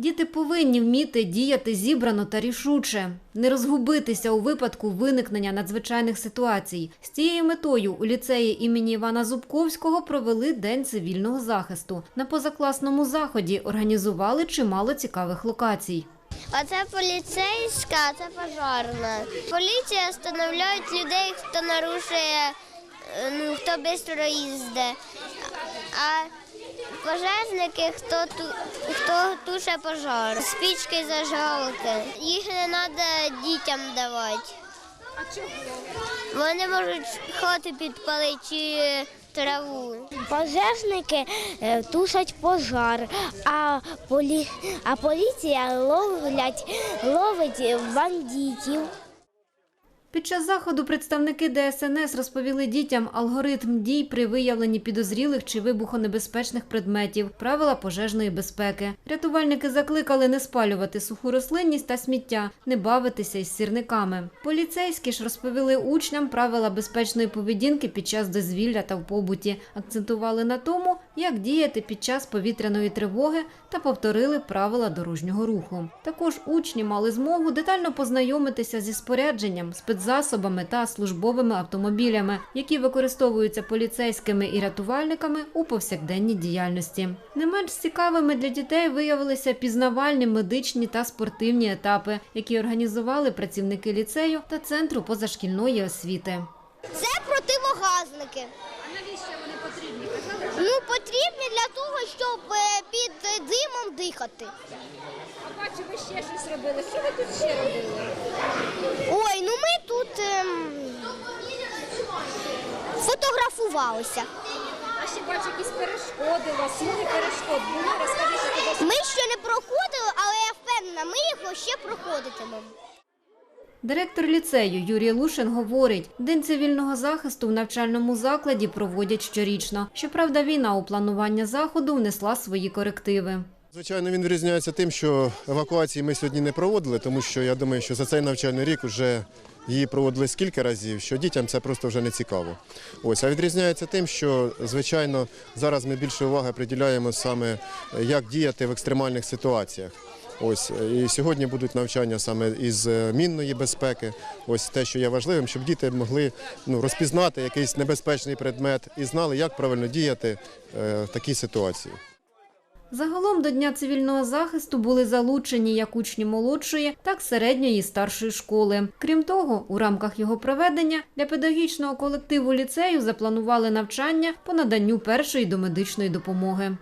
Діти повинні вміти діяти зібрано та рішуче, не розгубитися у випадку виникнення надзвичайних ситуацій. З цією метою у ліцеї імені Івана Зубковського провели День цивільного захисту. На позакласному заході організували чимало цікавих локацій. Оце поліцейська, це пожарна. Поліція встановляють людей, хто нарушує, е, ну, хто швидко їздить. А пожежники, хто, ту, хто туше пожар. Спічки зажигалки. Їх не треба дітям давати. А чого? Вони можуть хати підпалити чи траву. Пожежники е, тушать пожар, а, полі... а поліція ловлять, ловить бандитів. Під час заходу представники ДСНС розповіли дітям алгоритм дій при виявленні підозрілих чи вибухонебезпечних предметів, правила пожежної безпеки. Рятувальники закликали не спалювати суху рослинність та сміття, не бавитися із сірниками. Поліцейські ж розповіли учням правила безпечної поведінки під час дозвілля та в побуті, акцентували на тому, як діяти під час повітряної тривоги та повторили правила дорожнього руху. Також учні мали змогу детально познайомитися зі спорядженням, спецзасобами та службовими автомобілями, які використовуються поліцейськими і рятувальниками у повсякденній діяльності. Не менш цікавими для дітей виявилися пізнавальні медичні та спортивні етапи, які організували працівники ліцею та центру позашкільної освіти. Це противогазники. А навіщо вони потрібні? Потрібні для того, щоб е, під димом дихати. А бачу, ви ще щось робили. Що ви тут ще робили? Ой, ну ми тут ем, фотографувалися. А ще бачу, якісь перешкоди у вас, смуги перешкод були. Розкажіть, що це Ми ще не проходили, але я впевнена, ми його ще проходитимемо. Директор ліцею Юрій Лушин говорить, День цивільного захисту в навчальному закладі проводять щорічно. Щоправда, війна у планування заходу внесла свої корективи. Звичайно, він відрізняється тим, що евакуації ми сьогодні не проводили, тому що я думаю, що за цей навчальний рік вже її проводили скільки разів, що дітям це просто вже не цікаво. Ось, а відрізняється тим, що звичайно зараз ми більше уваги приділяємо саме як діяти в екстремальних ситуаціях. Ось і сьогодні будуть навчання саме із е, мінної безпеки. Ось те, що є важливим, щоб діти могли ну, розпізнати якийсь небезпечний предмет і знали, як правильно діяти е, в такій ситуації. Загалом до Дня цивільного захисту були залучені як учні молодшої, так середньої і старшої школи. Крім того, у рамках його проведення для педагогічного колективу ліцею запланували навчання по наданню першої домедичної допомоги.